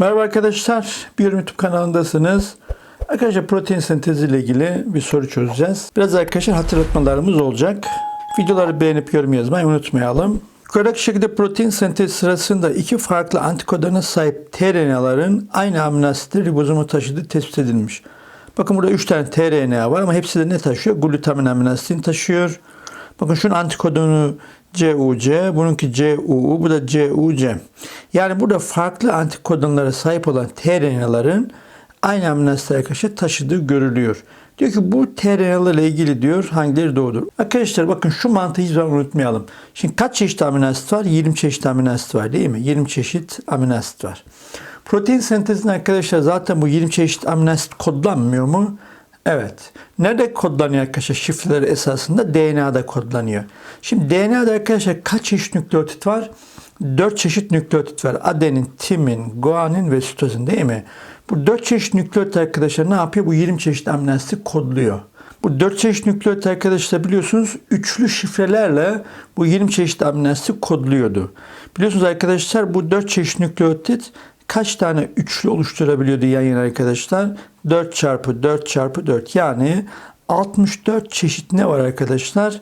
Merhaba arkadaşlar, bir YouTube kanalındasınız. Arkadaşlar protein sentezi ile ilgili bir soru çözeceğiz. Biraz arkadaşlar hatırlatmalarımız olacak. Videoları beğenip yorum yazmayı unutmayalım. Yukarıdaki şekilde protein sentezi sırasında iki farklı antikodona sahip tRNA'ların aynı amino asitli ribozomu taşıdığı tespit edilmiş. Bakın burada 3 tane tRNA var ama hepsi de ne taşıyor? Glutamin amino asitini taşıyor. Bakın şunun antikodonu CUC, bununki CUU, bu da CUC. Yani burada farklı antikodonlara sahip olan tRNA'ların aynı amino asitlere karşı taşıdığı görülüyor. Diyor ki bu tRNA'larla ilgili diyor hangileri doğrudur? Arkadaşlar bakın şu mantığı hiç zaman unutmayalım. Şimdi kaç çeşit amino asit var? 20 çeşit amino asit var değil mi? 20 çeşit amino asit var. Protein sentezinde arkadaşlar zaten bu 20 çeşit amino asit kodlanmıyor mu? Evet. Nerede kodlanıyor arkadaşlar şifreleri esasında? DNA'da kodlanıyor. Şimdi DNA'da arkadaşlar kaç çeşit nükleotit var? 4 çeşit nükleotit var. Adenin, timin, guanin ve sitozin değil mi? Bu 4 çeşit nükleotit arkadaşlar ne yapıyor? Bu 20 çeşit amino kodluyor. Bu 4 çeşit nükleotit arkadaşlar biliyorsunuz üçlü şifrelerle bu 20 çeşit amino kodluyordu. Biliyorsunuz arkadaşlar bu 4 çeşit nükleotit kaç tane üçlü oluşturabiliyordu yan yana arkadaşlar? 4 çarpı 4 çarpı 4 yani 64 çeşit ne var arkadaşlar?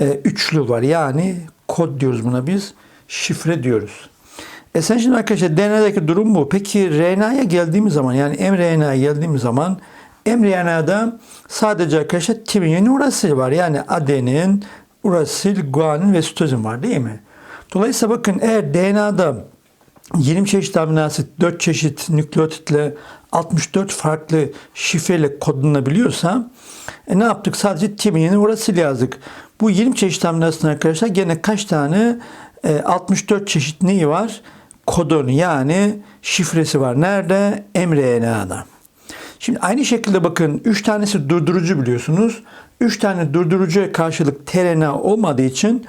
Ee, üçlü var yani kod diyoruz buna biz şifre diyoruz. E sen şimdi arkadaşlar DNA'daki durum bu. Peki RNA'ya geldiğimiz zaman yani mRNA'ya geldiğimiz zaman mRNA'da sadece arkadaşlar timin urasil var. Yani adenin, urasil, guanin ve sitozin var değil mi? Dolayısıyla bakın eğer DNA'da 20 çeşit amino asit, 4 çeşit nükleotitle 64 farklı şifreyle kodlanabiliyorsa e ne yaptık? Sadece timinin urasil yazdık. Bu 20 çeşit amino asitin arkadaşlar gene kaç tane? E, 64 çeşit neyi var? Kodonu yani şifresi var. Nerede? mRNA'da. Şimdi aynı şekilde bakın 3 tanesi durdurucu biliyorsunuz. 3 tane durdurucuya karşılık tRNA olmadığı için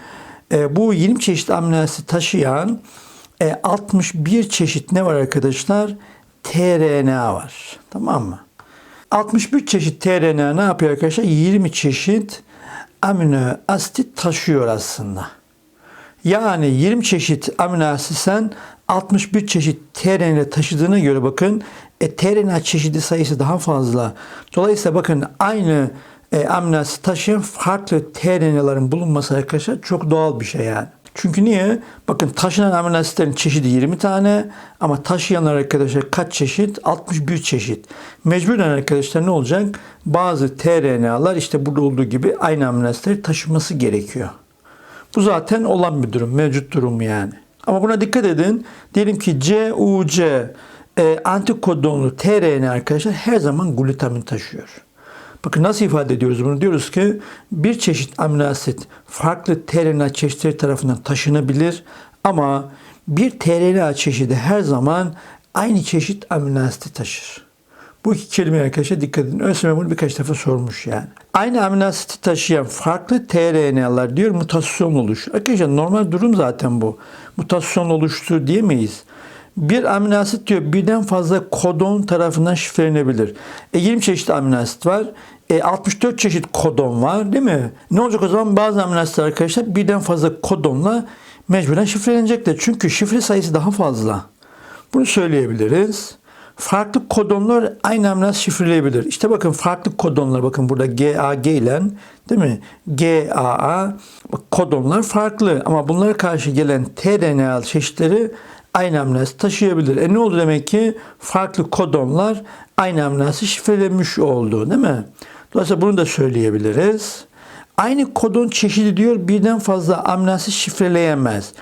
e, bu 20 çeşit amino asit taşıyan e, 61 çeşit ne var arkadaşlar? tRNA var. Tamam mı? 61 çeşit tRNA ne yapıyor arkadaşlar? 20 çeşit amino asit taşıyor aslında. Yani 20 çeşit amino asit sen 61 çeşit tRNA taşıdığına göre bakın e, tRNA çeşidi sayısı daha fazla. Dolayısıyla bakın aynı e, amino asit taşıyan farklı tRNA'ların bulunması arkadaşlar çok doğal bir şey yani. Çünkü niye? Bakın taşınan amino asitlerin çeşidi 20 tane ama taşıyanlar arkadaşlar kaç çeşit? 61 çeşit. Mecburen arkadaşlar ne olacak? Bazı tRNA'lar işte burada olduğu gibi aynı amino asitleri taşıması gerekiyor. Bu zaten olan bir durum, mevcut durum yani. Ama buna dikkat edin. Diyelim ki CUC e, antikodonlu tRNA arkadaşlar her zaman glutamin taşıyor. Bakın nasıl ifade ediyoruz bunu? Diyoruz ki bir çeşit amino asit farklı tRNA çeşitleri tarafından taşınabilir ama bir tRNA çeşidi her zaman aynı çeşit amino asiti taşır. Bu iki kelimeye arkadaşlar dikkat edin. ÖSYM bunu birkaç defa sormuş yani. Aynı amino asiti taşıyan farklı tRNA'lar diyor mutasyon oluşur. Arkadaşlar normal durum zaten bu. Mutasyon oluştu diyemeyiz. Bir amino asit diyor birden fazla kodon tarafından şifrelenebilir. E 20 çeşit amino asit var. E 64 çeşit kodon var değil mi? Ne olacak o zaman bazı asitler arkadaşlar birden fazla kodonla mecburen şifrelenecekler. Çünkü şifre sayısı daha fazla. Bunu söyleyebiliriz. Farklı kodonlar aynı amino asit şifreleyebilir. İşte bakın farklı kodonlar bakın burada GAG ile değil mi? GAA kodonlar farklı ama bunlara karşı gelen tRNA çeşitleri aynı amino asit taşıyabilir. E ne oldu demek ki? Farklı kodonlar aynı amino asit şifrelenmiş oldu değil mi? Dolayısıyla bunu da söyleyebiliriz. Aynı kodon çeşidi diyor birden fazla amino asit şifreleyemez.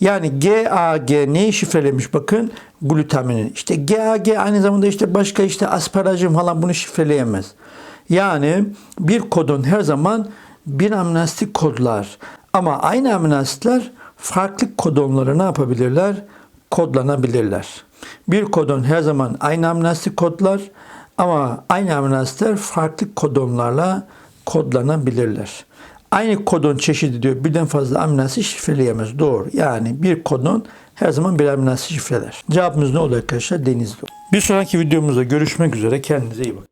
Yani GAG neyi şifrelemiş bakın? Glutaminin. İşte GAG aynı zamanda işte başka işte asparajin falan bunu şifreleyemez. Yani bir kodon her zaman bir amino asit kodlar. Ama aynı amino asitler farklı kodonları ne yapabilirler? Kodlanabilirler. Bir kodon her zaman aynı amino asit kodlar ama aynı amino farklı kodonlarla kodlanabilirler. Aynı kodon çeşidi diyor birden fazla amino şifreleyemez. Doğru. Yani bir kodon her zaman bir amino şifreler. Cevabımız ne oldu arkadaşlar? Denizli. Bir sonraki videomuzda görüşmek üzere. Kendinize iyi bakın.